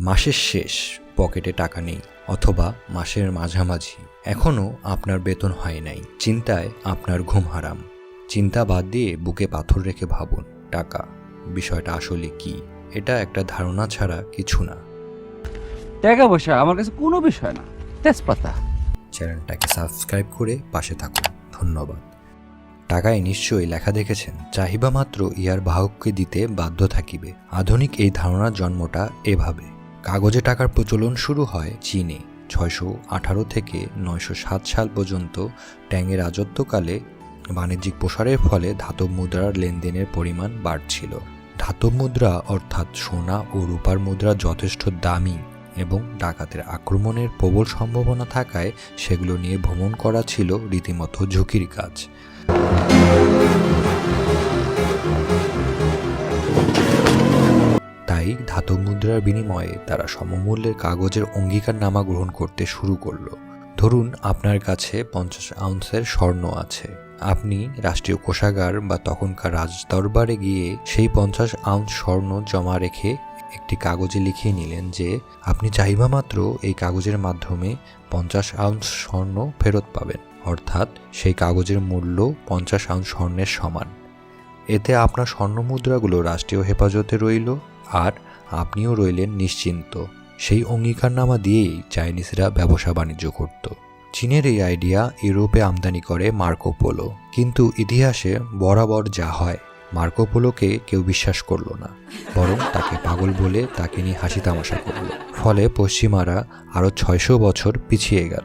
মাসের শেষ পকেটে টাকা নেই অথবা মাসের মাঝামাঝি। এখনও আপনার বেতন হয় নাই। চিন্তায় আপনার ঘুম হারাম। চিন্তা বাদ দিয়ে বুকে পাথর রেখে ভাবুন টাকা বিষয়টা আসলে কি? এটা একটা ধারণা ছাড়া কিছু না। টাকা পয়সা আমার কাছে কোনো বিষয় না। তেজপাতা। চ্যানেলটাকে সাবস্ক্রাইব করে পাশে থাকুন। ধন্যবাদ। টাকায় নিশ্চয়ই লেখা দেখেছেন চাহিবা মাত্র ইহার বাহককে দিতে বাধ্য থাকিবে। আধুনিক এই ধারণার জন্মটা এভাবে। কাগজে টাকার প্রচলন শুরু হয় চীনে। ছয়শো আঠারো থেকে নয়শো সাত সাল পর্যন্ত ট্যাংয়ের রাজত্বকালে বাণিজ্যিক প্রসারের ফলে ধাতব মুদ্রার লেনদেনের পরিমাণ বাড়ছিল। ধাতব মুদ্রা অর্থাৎ সোনা ও রূপার মুদ্রা যথেষ্ট দামি এবং ডাকাতের আক্রমণের প্রবল সম্ভাবনা থাকায় সেগুলো নিয়ে ভ্রমণ করা ছিল রীতিমতো ঝুঁকির কাজ। তাই ধাতব মুদ্রার বিনিময়ে তারা সমমূল্যের কাগজের অঙ্গীকারনামা গ্রহণ করতে শুরু করল। ধরুন, আপনার কাছে পঞ্চাশ আউন্সের স্বর্ণ আছে। আপনি রাষ্ট্রীয় কোষাগার বা তখনকার রাজদরবারে গিয়ে সেই পঞ্চাশ আউন্স স্বর্ণ জমা রেখে একটি কাগজে লিখিয়ে নিলেন যে, আপনি চাইবা মাত্র এই কাগজের মাধ্যমে পঞ্চাশ আউন্স স্বর্ণ ফেরত পাবেন। অর্থাৎ সেই কাগজের মূল্য পঞ্চাশ আউন্স স্বর্ণের সমান। এতে আপনার স্বর্ণ মুদ্রাগুলো রাষ্ট্রীয় হেফাজতে রইল। আর আপনিও রইলেন নিশ্চিন্ত। সেই অঙ্গীকারনামা দিয়েই চাইনিজরা ব্যবসা বাণিজ্য করত। চীনের এই আইডিয়া ইউরোপে আমদানি করে মার্কোপোলো কিন্তু ইতিহাসে বরাবর যা হয় মার্কোপোলোকে কেউ বিশ্বাস করল না। বরং তাকে পাগল বলে তাকে নিয়ে হাসি তামাশা করল। ফলে পশ্চিমারা আরও ছয়শো বছর পিছিয়ে গেল।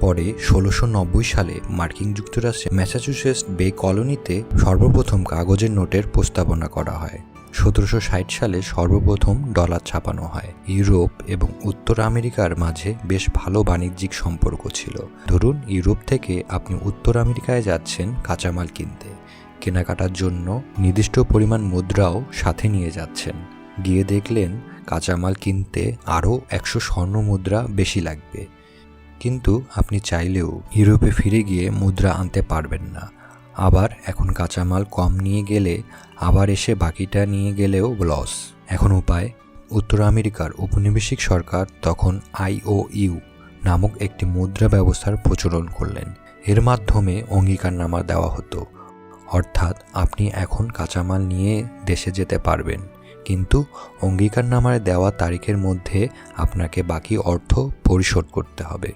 পরে ষোলোশো সালে মার্কিন যুক্তরাষ্ট্রে ম্যাসাচুসেটস বে কলোনিতে সর্বপ্রথম কাগজের নোটের প্রস্তাবনা করা হয়। সতেরোশো ষাট সালে সর্বপ্রথম ডলার ছাপানো হয়। ইউরোপ এবং উত্তর আমেরিকার মাঝে বেশ ভালো বাণিজ্যিক সম্পর্ক ছিল। ধরুন, ইউরোপ থেকে আপনি উত্তর আমেরিকায় যাচ্ছেন কাঁচামাল কিনতে। কেনাকাটার জন্য নির্দিষ্ট পরিমাণ মুদ্রাও সাথে নিয়ে যাচ্ছেন। গিয়ে দেখলেন, কাঁচামাল কিনতে আরও একশো স্বর্ণ মুদ্রা বেশি লাগবে। কিন্তু আপনি চাইলেও ইউরোপে ফিরে গিয়ে মুদ্রা আনতে পারবেন না। আবার এখন কাঁচামাল কম নিয়ে গেলে আবার এসে বাকিটা নিয়ে গেলেও লস এখন উপায়, উত্তর আমেরিকার উপনিবেশিক সরকার তখন আইওইউ নামক একটি মুদ্রা ব্যবস্থার প্রচলন করলেন। এর মাধ্যমে অঙ্গীকারনামা দেওয়া হতো। অর্থাৎ আপনি এখন কাঁচামাল নিয়ে দেশে যেতে পারবেন। কিন্তু অঙ্গীকার অঙ্গীকারনামায় দেওয়া তারিখের মধ্যে আপনাকে বাকি অর্থ পরিশোধ করতে হবে।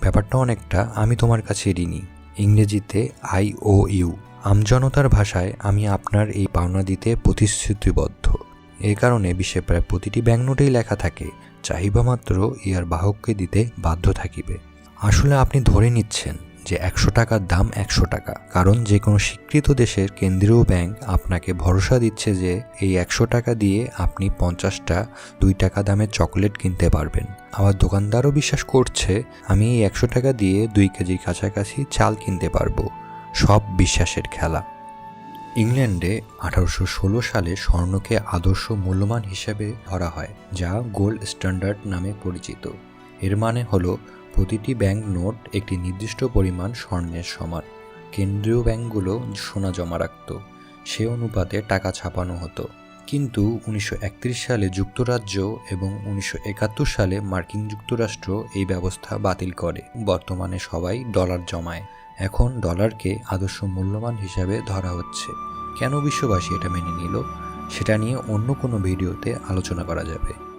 ব্যাপারটা অনেকটা আমি তোমার কাছে ঋণী। ইংরেজিতে আইওইউ আমজনতার ভাষায় আমি আপনার এই পাওনা দিতে প্রতিশ্রুতিবদ্ধ। এ কারণে বিশ্বে প্রায় প্রতিটি ব্যাংকনোটেই লেখা থাকে চাহিবা মাত্র ইয়ার বাহককে দিতে বাধ্য থাকিবে। আসলে আপনি ধরে নিচ্ছেন। যে একশো টাকার দাম একশো টাকা। কারণ যে কোনো স্বীকৃত দেশের কেন্দ্রীয় ব্যাংক আপনাকে ভরসা দিচ্ছে যে এই একশো টাকা দিয়ে আপনি পঞ্চাশটা দুই টাকা দামের চকলেট কিনতে পারবেন। আবার দোকানদারও বিশ্বাস করছে, আমি এই একশো টাকা দিয়ে দুই কেজি কাছাকাছি চাল কিনতে পারব। সব বিশ্বাসের খেলা। ইংল্যান্ডে আঠারোশো ষোলো সালে স্বর্ণকে আদর্শ মূল্যমান হিসেবে ধরা হয়, যা গোল্ড স্ট্যান্ডার্ড নামে পরিচিত। এর মানে হলো প্রতিটি ব্যাংক নোট একটি নির্দিষ্ট পরিমাণ স্বর্ণের সমান। কেন্দ্রীয় ব্যাংকগুলো সোনা জমা রাখত, সে অনুপাতে টাকা ছাপানো হতো। কিন্তু উনিশশো একত্রিশ সালে যুক্তরাজ্য এবং উনিশশো একাত্তর সালে মার্কিন যুক্তরাষ্ট্র এই ব্যবস্থা বাতিল করে। বর্তমানে সবাই ডলার জমায়। এখন ডলারকে আদর্শ মূল্যমান হিসাবে ধরা হচ্ছে। কেন বিশ্ববাসী এটা মেনে নিল? সেটা নিয়ে অন্য কোনো ভিডিওতে আলোচনা করা যাবে।